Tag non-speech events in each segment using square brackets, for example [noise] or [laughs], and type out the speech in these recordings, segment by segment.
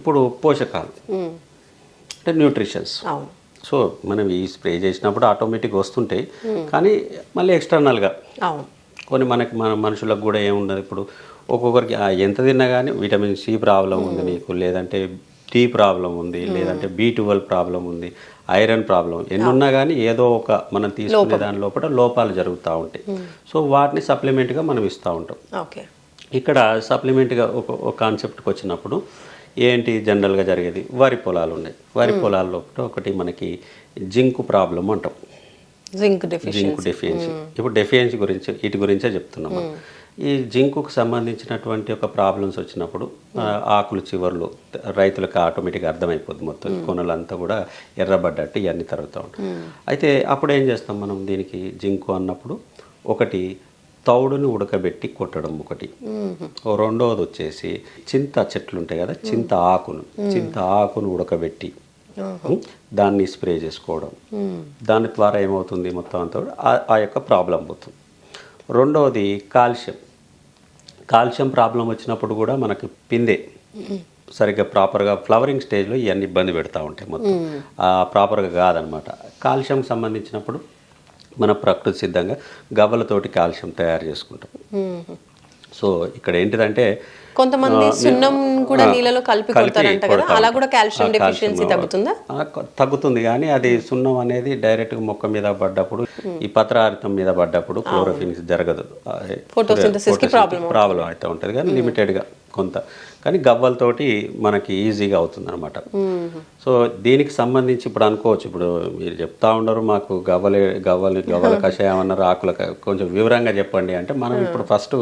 ఇప్పుడు పోషకాలు. అంటే న్యూట్రిషన్స్. సో మనం ఈ స్ప్రే చేసినప్పుడు ఆటోమేటిక్ వస్తుంటాయి కానీ మళ్ళీ ఎక్స్టర్నల్గా. కొన్ని మనకి మన మనుషులకు కూడా ఏముండదు ఇప్పుడు ఒక్కొక్కరికి ఎంత తిన్నా కానీ విటమిన్ సి ప్రాబ్లం ఉంది నీకు లేదంటే టీ ప్రాబ్లం ఉంది లేదంటే బి ట్వెల్వ్ ప్రాబ్లం ఉంది ఐరన్ ప్రాబ్లం ఎన్ని ఉన్నా కానీ ఏదో ఒక మనం తీసుకునే దాని లోపల లోపాలు జరుగుతూ ఉంటాయి. సో వాటిని సప్లిమెంట్గా మనం ఇస్తూ ఉంటాం. ఓకే. ఇక్కడ సప్లిమెంట్గా ఒక కాన్సెప్ట్కి వచ్చినప్పుడు ఏంటి జనరల్గా జరిగేది? వరి పొలాలు ఉన్నాయి. వరి పొలాల్లో ఒకటి మనకి జింక్ ప్రాబ్లం అంటాం. జింక్ జింక్ డెఫియన్సీ ఇప్పుడు డెఫియన్సీ గురించి వీటి గురించే చెప్తున్నాం మనం. ఈ జింకుకు సంబంధించినటువంటి ఒక ప్రాబ్లమ్స్ వచ్చినప్పుడు ఆకులు చివర్లు రైతులకు ఆటోమేటిక్గా అర్థమైపోద్ది మొత్తం. కొనలంతా కూడా ఎర్రబడ్డట్టు ఇవన్నీ తరుగుతూ ఉంటాయి. అయితే అప్పుడు ఏం చేస్తాం మనం దీనికి జింకు అన్నప్పుడు ఒకటి తౌడుని ఉడకబెట్టి కొట్టడం ఒకటి. రెండవది వచ్చేసి చింత చెట్లు ఉంటాయి కదా చింత ఆకును. చింత ఆకును ఉడకబెట్టి దాన్ని స్ప్రే చేసుకోవడం. దాని ద్వారా ఏమవుతుంది మొత్తం అంతా కూడా ఆ- యొక్క ప్రాబ్లం పోతుంది. రెండవది కాల్షియం. కాల్షియం ప్రాబ్లం వచ్చినప్పుడు కూడా మనకి పిందె సరిగ్గా ప్రాపర్గా ఫ్లవరింగ్ స్టేజ్లో ఇవన్నీ ఇబ్బంది పెడతా ఉంటాయి మొత్తం. ఆ ప్రాపర్గా కాదనమాట. కాల్షియం సంబంధించినప్పుడు మన ప్రకృతి సిద్ధంగా గవ్వలతోటి కాల్షియం తయారు చేసుకుంటాం. సో ఇక్కడ ఏంటిదంటే కొంతమంది సున్నం కూడా నీళ్ళలో కలిపి కొడతారంట కదా అలా. కూడా కాల్షియం డెఫిషియన్సీ తగ్గుతుందా? తగ్గుతుంది కానీ అది సున్నం అనేది డైరెక్ట్గా మొక్క మీద పడ్డప్పుడు ఈ పత్రహారితం మీద పడ్డప్పుడు క్లోరోఫినిక్స్ జరగదు. Photosynthesis కి problem ప్రాబ్లం అయితే ఉంటుంది కానీ లిమిటెడ్గా కొంత. కానీ గవ్వలతోటి మనకి ఈజీగా అవుతుంది అనమాట సో దీనికి సంబంధించి ఇప్పుడు అనుకోవచ్చు. ఇప్పుడు మీరు చెప్తా ఉండరు మాకు గవ్వలే గవ్వలు గవ్వల [laughs] కషాయం అన్నారు ఆకుల కొంచెం వివరంగా చెప్పండి అంటే మనం ఇప్పుడు ఫస్ట్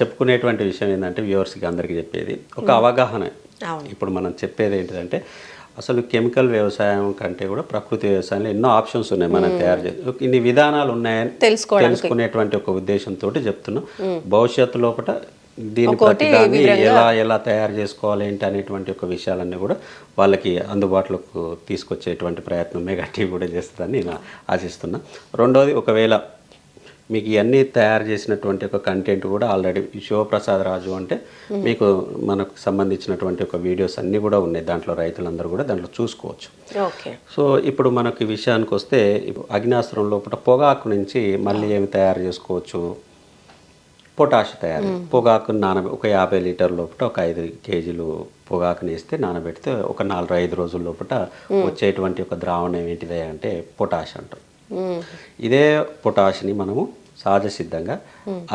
చెప్పుకునేటువంటి విషయం ఏంటంటే వ్యూవర్స్కి అందరికీ చెప్పేది. ఒక అవగాహన. ఇప్పుడు మనం చెప్పేది ఏంటిదంటే అసలు కెమికల్ వ్యవసాయం కంటే కూడా ప్రకృతి వ్యవసాయంలో ఎన్నో ఆప్షన్స్ ఉన్నాయి మనం తయారు చేసి ఇన్ని విధానాలు ఉన్నాయని. తెలుసుకునేటువంటి ఒక ఉద్దేశంతో చెప్తున్నాం. భవిష్యత్తు లోపల దీని ప్రతిదాన్ని ఎలా ఎలా తయారు చేసుకోవాలి ఏంటి అనేటువంటి ఒక విషయాలన్నీ కూడా వాళ్ళకి అందుబాటులోకి తీసుకొచ్చేటువంటి ప్రయత్నం మెగా టీవీ కూడా చేస్తుందని నేను ఆశిస్తున్నా. రెండోది ఒకవేళ మీకు ఇవన్నీ తయారు చేసినటువంటి ఒక కంటెంట్ కూడా ఆల్రెడీ శివప్రసాద్ రాజు అంటే మీకు మనకు సంబంధించినటువంటి ఒక వీడియోస్ అన్నీ కూడా ఉన్నాయి. దాంట్లో రైతులందరూ కూడా దాంట్లో చూసుకోవచ్చు. సో ఇప్పుడు మనకి విషయానికి వస్తే అగ్నాస్త్రం లోపల పొగాకు నుంచి మళ్ళీ ఏమి తయారు చేసుకోవచ్చు? పొటాష్ తయారు. పొగాకు నానబె ఒక యాభై లీటర్ లోపల ఒక ఐదు కేజీలు పొగాకుని వేస్తే నానబెడితే ఒక నాలుగు ఐదు రోజుల లోపల వచ్చేటువంటి ఒక ద్రావణం ఏంటిది అంటే పొటాష్ అంటాం. ఇదే పొటాష్ని మనము సహజ సిద్ధంగా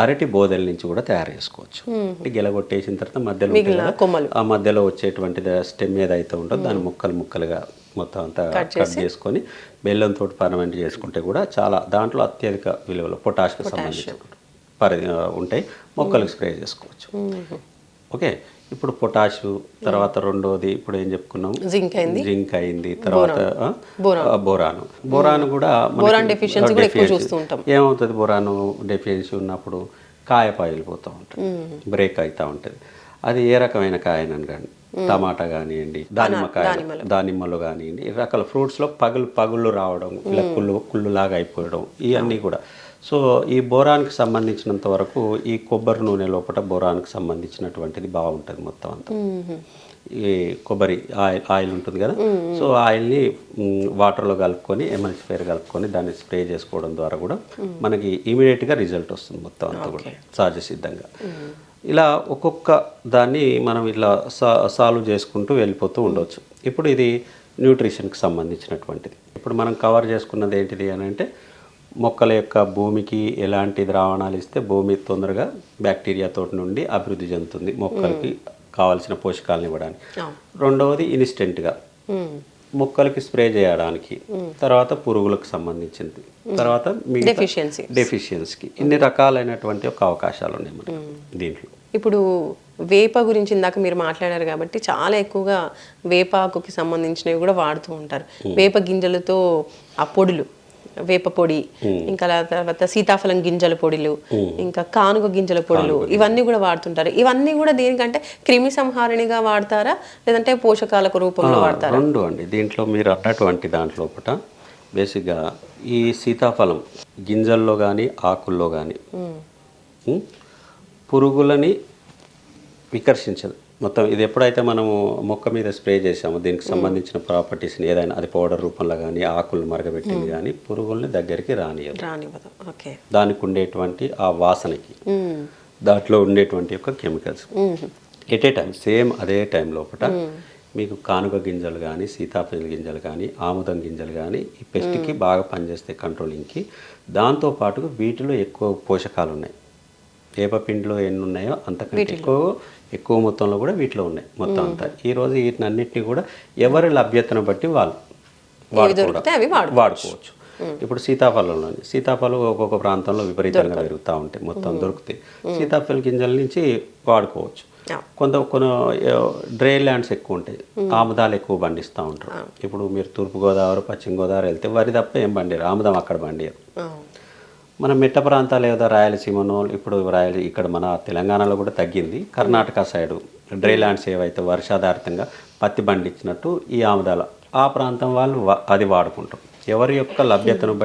అరటి బోదెల నుంచి కూడా తయారు చేసుకోవచ్చు. అంటే గెలగొట్టేసిన తర్వాత మధ్యలో. ఆ మధ్యలో వచ్చేటువంటి స్టెమ్ ఏదైతే ఉంటుందో దాన్ని ముక్కలు ముక్కలుగా మొత్తం అంతా కట్ చేసుకొని బెల్లంతో పర్మెంట్ చేసుకుంటే కూడా చాలా దాంట్లో అత్యధిక విలువలు పొటాష్కి సంబంధించిన పరి ఉంటాయి. మొక్కలకు స్ప్రే చేసుకోవచ్చు. ఓకే? ఇప్పుడు పొటాష్ తర్వాత రెండోది ఇప్పుడు ఏం చెప్పుకున్నాం? జింక్ అయింది. జింక్ అయింది. తర్వాత బోరాన్. బోరాను. కూడా. ఏమవుతుంది? బోరాను డెఫిషియన్సీ ఉన్నప్పుడు కాయ పగిలిపోతూ ఉంటుంది బ్రేక్ అవుతూ ఉంటుంది. అది ఏ రకమైన కాయనని టమాటా కానివ్వండి దానిమ్మకాయ దానిమ్మలు. కానివ్వండి ఈ రకాల ఫ్రూట్స్లో పగులు పగుళ్ళు రావడం ఇలా కుళ్ళు కుళ్ళులాగా అయిపోవడం ఇవన్నీ కూడా. సో ఈ బోరాన్కి సంబంధించినంత వరకు ఈ కొబ్బరి నూనె లోపల బోరాన్కి సంబంధించినటువంటిది బాగుంటుంది మొత్తం అంతా. ఈ కొబ్బరి ఆయిల్ ఆయిల్ ఉంటుంది కదా? సో ఆయిల్ని వాటర్లో కలుపుకొని ఎమల్సిఫైర్ కలుపుకొని దాన్ని స్ప్రే చేసుకోవడం ద్వారా కూడా మనకి ఇమీడియట్గా రిజల్ట్ వస్తుంది మొత్తం అంతా కూడా సహజ సిద్ధంగా. ఇలా ఒక్కొక్క దాన్ని మనం ఇట్లా సా సాల్వ్ చేసుకుంటూ వెళ్ళిపోతూ ఉండవచ్చు ఇప్పుడు ఇది న్యూట్రిషన్కి సంబంధించినటువంటిది. ఇప్పుడు మనం కవర్ చేసుకున్నది ఏంటిది అని అంటే మొక్కల యొక్క భూమికి ఎలాంటి ద్రావణాలు ఇస్తే భూమి తొందరగా బ్యాక్టీరియా తోటి నుండి అభివృద్ధి చెందుతుంది మొక్కలకి కావాల్సిన పోషకాలను ఇవ్వడానికి. రెండవది ఇన్స్టెంట్గా. మొక్కలకి స్ప్రే చేయడానికి. తర్వాత పురుగులకు సంబంధించింది. తర్వాత. డెఫిషియన్సీకి ఇన్ని రకాలైనటువంటి ఒక అవకాశాలు ఉన్నాయి మనకి దీంట్లో. ఇప్పుడు వేప గురించి ఇందాక మీరు మాట్లాడారు కాబట్టి చాలా ఎక్కువగా వేపాకుకి సంబంధించినవి కూడా వాడుతూ ఉంటారు. వేప గింజలతో ఆ పొడులు వేప పొడి ఇంకా తర్వాత సీతాఫలం గింజల పొడిలు ఇంకా కానుగ గింజల పొడులు ఇవన్నీ కూడా వాడుతుంటారు. ఇవన్నీ కూడా దేనికంటే క్రిమి సంహారిణిగా వాడతారా? లేదంటే పోషకాలకు రూపంలో వాడతారా? రెండు అండి. దీంట్లో మీరు అన్నటువంటి దాంట్లో ఒకట. బేసిక్గా ఈ సీతాఫలం గింజల్లో కానీ ఆకుల్లో కానీ పురుగులని వికర్షించదు. మొత్తం ఇది ఎప్పుడైతే మనము మొక్క మీద స్ప్రే చేసామో దీనికి సంబంధించిన ప్రాపర్టీస్ని ఏదైనా అది పౌడర్ రూపంలో కానీ ఆకులు మరగబెట్టింది కానీ పురుగుల్ని దగ్గరికి రానియదు. రానివ్వదు. ఓకే. దానికి ఉండేటువంటి ఆ వాసనకి దాంట్లో ఉండేటువంటి యొక్క chemicals at a time same అదే టైం లోపల మీకు కానుక గింజలు కానీ సీతాఫల గింజలు కానీ ఆముదం గింజలు కానీ ఈ పెస్ట్కి బాగా పనిచేస్తాయి కంట్రోలింగ్కి దాంతోపాటు వీటిలో ఎక్కువ పోషకాలు ఉన్నాయి. వేపపిండిలో ఎన్ని ఉన్నాయో అంతకంటే ఎక్కువ ఎక్కువ మొత్తంలో కూడా వీటిలో ఉన్నాయి మొత్తం అంతా. ఈ రోజు వీటిని అన్నిటిని కూడా ఎవరి లభ్యతను బట్టి వాళ్ళు వాడుకోవడం. వాడుకోవచ్చు. ఇప్పుడు సీతాఫలంలో సీతాఫలం ఒక్కొక్క ప్రాంతంలో విపరీతంగా పెరుగుతూ ఉంటాయి మొత్తం దొరుకుతాయి. సీతాఫల గింజల నుంచి వాడుకోవచ్చు. కొంత కొన్ని డ్రై ల్యాండ్స్ ఎక్కువ ఉంటాయి. ఆముదాలు ఎక్కువ పండిస్తూ ఉంటారు. ఇప్పుడు మీరు తూర్పుగోదావరి పశ్చిమ గోదావరి వెళ్తే వరి తప్ప ఏం పండిరు ఆముదం అక్కడ పండిరు ఆ. మన మిట్ట ప్రాంతాలు ఏదో రాయలసీమనో ఇప్పుడు రాయల ఇక్కడ మన తెలంగాణలో కూడా తగ్గింది. కర్ణాటక సైడు డ్రై ల్యాండ్స్ ఏవైతే వర్షాధారితంగా పత్తి పండించినట్టు ఈ ఆముదాల ఆ ప్రాంతం వాళ్ళు అది వాడుకుంటాం ఎవరి యొక్క లభ్యతను బట్టి